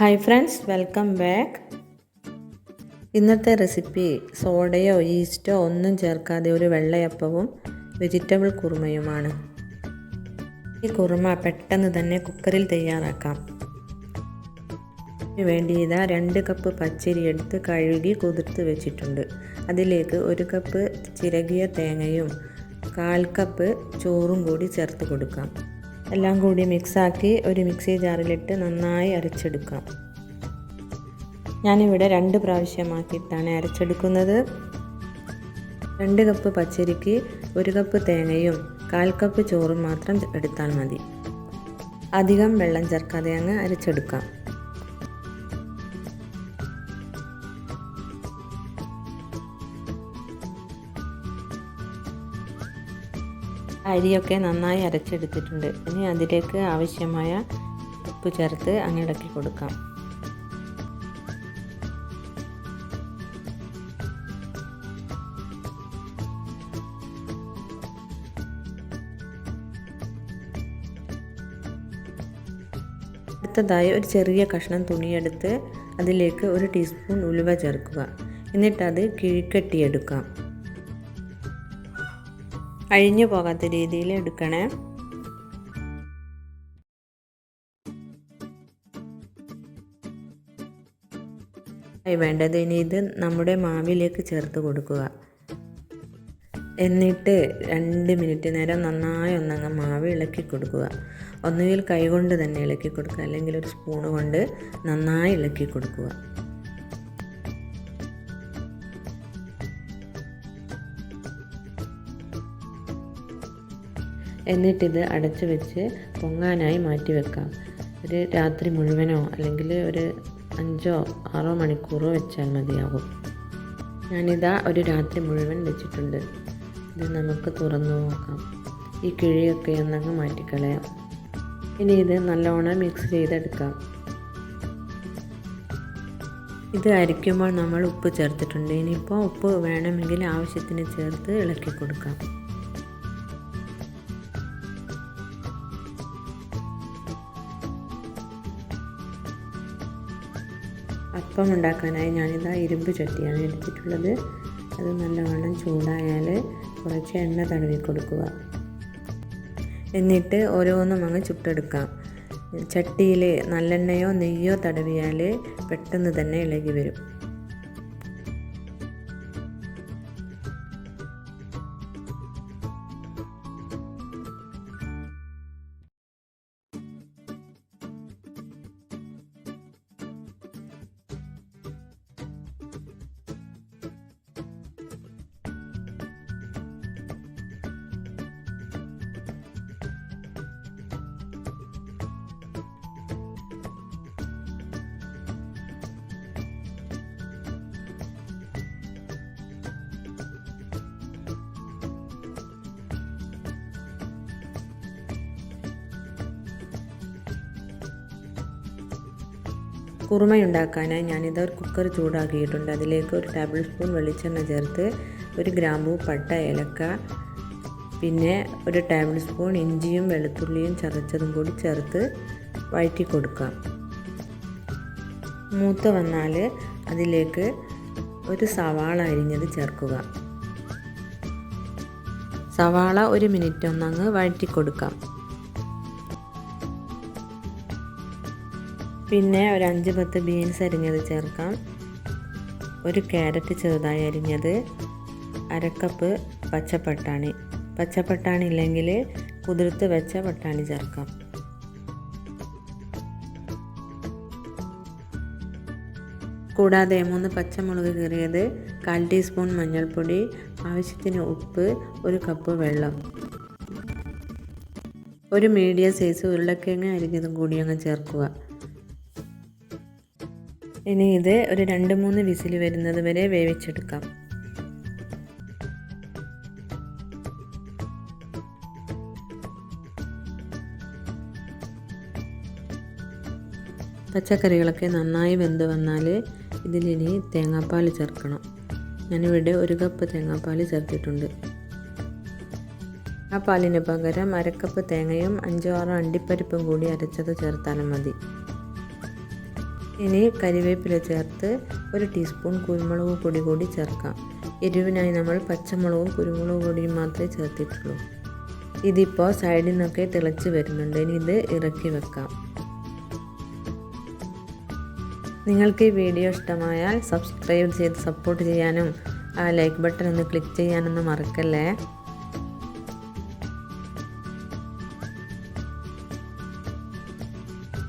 Hi friends welcome back ഇന്നത്തെ recipe സോഡയോ ഈസ്റ്റോ ഒന്നും ചേർക്കാതെ ഒരു വെള്ളയപ്പവും വെജിറ്റബിൾ കുറുമയുമാണ്. ഈ കുറുമ പെട്ടെന്ന് തന്നെ കുക്കറിൽ തയ്യാറാക്കാം. വേണ്ടി ഇതാ രണ്ട് കപ്പ് പച്ചരി എടുത്ത് കഴുകി കുതിർത്ത് വെച്ചിട്ടുണ്ട്. അതിലേക്ക് ഒരു കപ്പ് ചിരകിയ തേങ്ങയും കാൽ കപ്പ് ചോറും കൂടി ചേർത്ത് കൊടുക്കാം. എല്ലാം കൂടി മിക്സാക്കി ഒരു മിക്സി ജാറിലിട്ട് നന്നായി അരച്ചെടുക്കാം. ഞാനിവിടെ രണ്ട് പ്രാവശ്യമാക്കിയിട്ടാണ് അരച്ചെടുക്കുന്നത്. രണ്ട് കപ്പ് പച്ചരിക്ക് ഒരു കപ്പ് തേങ്ങയും കാൽ കപ്പ് ചോറും മാത്രം എടുത്താൽ മതി. അധികം വെള്ളം ചേർക്കാതെ അങ്ങ് അരച്ചെടുക്കാം. അരിയൊക്കെ നന്നായി അരച്ചെടുത്തിട്ടുണ്ട്. ഇനി അതിലേക്ക് ആവശ്യമായ ഉപ്പ് ചേർത്ത് അങ്ങിടക്കി കൊടുക്കാം. അടുത്തതായി ഒരു ചെറിയ കഷ്ണം തുണിയെടുത്ത് അതിലേക്ക് ഒരു ടീസ്പൂൺ ഉലുവ ചേർക്കുക. എന്നിട്ടത് കിഴിക്കെട്ടിയെടുക്കാം അഴിഞ്ഞു പോകാത്ത രീതിയിൽ എടുക്കണേ. വേണ്ടത് ഇനി ഇത് നമ്മുടെ മാവിലേക്ക് ചേർത്ത് കൊടുക്കുക. എന്നിട്ട് രണ്ട് മിനിറ്റ് നേരം നന്നായി ഒന്നങ്ങ് മാവ് ഇളക്കി കൊടുക്കുക. ഒന്നുകിൽ കൈകൊണ്ട് തന്നെ ഇളക്കി കൊടുക്കുക. അല്ലെങ്കിൽ ഒരു സ്പൂണ് കൊണ്ട് നന്നായി ഇളക്കി കൊടുക്കുക. എന്നിട്ടിത് അടച്ചു വെച്ച് പൊങ്ങാനായി മാറ്റി വെക്കാം. ഒരു രാത്രി മുഴുവനോ അല്ലെങ്കിൽ ഒരു അഞ്ചോ ആറോ മണിക്കൂറോ വെച്ചാൽ മതിയാകും. ഞാനിതാ ഒരു രാത്രി മുഴുവൻ വെച്ചിട്ടുണ്ട്. ഇത് നമുക്ക് തുറന്നു നോക്കാം. ഈ കിഴിയൊക്കെ ഒന്നങ്ങ് മാറ്റിക്കളയാം. ഇനി ഇത് നല്ലോണം മിക്സ് ചെയ്തെടുക്കാം. ഇത് അരിക്കുമ്പോൾ നമ്മൾ ഉപ്പ് ചേർത്തിട്ടുണ്ട്. ഇനിയിപ്പോൾ ഉപ്പ് വേണമെങ്കിൽ ആവശ്യത്തിന് ചേർത്ത് ഇളക്കി കൊടുക്കാം. അപ്പം ഉണ്ടാക്കാനായി ഞാനിതാ ഇരുമ്പ് ചട്ടിയാണ് എടുത്തിട്ടുള്ളത്. അത് നല്ലവണ്ണം ചൂടായാൽ കുറച്ച് എണ്ണ തടവി കൊടുക്കുക. എന്നിട്ട് ഓരോന്നും അങ്ങ് ചുട്ടെടുക്കാം. ചട്ടിയിൽ നല്ലെണ്ണയോ നെയ്യോ തടവിയാൽ പെട്ടെന്ന് തന്നെ ഇളകി വരും. കുറുമയുണ്ടാക്കാനായി ഞാനിത് ഒരു കുക്കർ ചൂടാക്കിയിട്ടുണ്ട്. അതിലേക്ക് ഒരു ടേബിൾ സ്പൂൺ വെളിച്ചെണ്ണ ചേർത്ത് ഒരു ഗ്രാമ്പൂ പട്ട ഏലക്ക പിന്നെ ഒരു ടേബിൾ സ്പൂൺ ഇഞ്ചിയും വെളുത്തുള്ളിയും ചതച്ചതും കൂടി ചേർത്ത് വഴറ്റി കൊടുക്കാം മൂത്ത് വന്നാൽ അതിലേക്ക് ഒരു സവാള അരിഞ്ഞത് ചേർക്കുക. സവാള ഒരു മിനിറ്റ് ഒന്നങ്ങ് വഴറ്റി കൊടുക്കാം പിന്നെ ഒരു അഞ്ച് പത്ത് ബീൻസ് അരിഞ്ഞത് ചേർക്കാം. ഒരു ക്യാരറ്റ് ചെറുതായി അരിഞ്ഞത് അരക്കപ്പ് പച്ചപ്പട്ടാണി. പച്ചപ്പട്ടാണി ഇല്ലെങ്കിൽ കുതിർത്ത് വെച്ച പട്ടാണി ചേർക്കാം. കൂടാതെ മൂന്ന് പച്ചമുളക് കീറിയത് കാൽ ടീസ്പൂൺ മഞ്ഞൾപ്പൊടി ആവശ്യത്തിന് ഉപ്പ് ഒരു കപ്പ് വെള്ളം. ഒരു മീഡിയം സൈസ് ഉരുളക്കിഴങ്ങ് അരിഞ്ഞതും കൂടി അങ്ങ് ചേർക്കുക. ഇനി ഇത് ഒരു രണ്ട് മൂന്ന് വിസിൽ വരുന്നത് വരെ വേവിച്ചെടുക്കാം. പച്ചക്കറികളൊക്കെ നന്നായി വെന്ത് വന്നാൽ ഇതിലിനി തേങ്ങാപ്പാൽ ചേർക്കണം. ഞാനിവിടെ ഒരു കപ്പ് തേങ്ങാപ്പാൽ ചേർത്തിട്ടുണ്ട്. ആ പാലിന് പകരം അരക്കപ്പ് തേങ്ങയും അഞ്ചോ ആറോ അണ്ടിപ്പരിപ്പും കൂടി അരച്ചത് ചേർത്താലും മതി. ഇനി കരിവേപ്പില ചേർത്ത് ഒരു ടീസ്പൂൺ കുരുമുളക് പൊടി കൂടി ചേർക്കാം. എരിവിനായി നമ്മൾ പച്ചമുളകും കുരുമുളക് പൊടിയും മാത്രമേ ചേർത്തിട്ടുള്ളൂ. ഇതിപ്പോൾ സൈഡിൽ നിന്നൊക്കെ തിളച്ച് വരുന്നുണ്ട്. ഇനി ഇത് ഇറക്കി വെക്കാം. നിങ്ങൾക്ക് ഈ വീഡിയോ ഇഷ്ടമായാൽ സബ്സ്ക്രൈബ് ചെയ്ത് സപ്പോർട്ട് ചെയ്യാനും ആ ലൈക്ക് ബട്ടൺ ഒന്ന് ക്ലിക്ക് ചെയ്യാനൊന്നും മറക്കല്ലേ?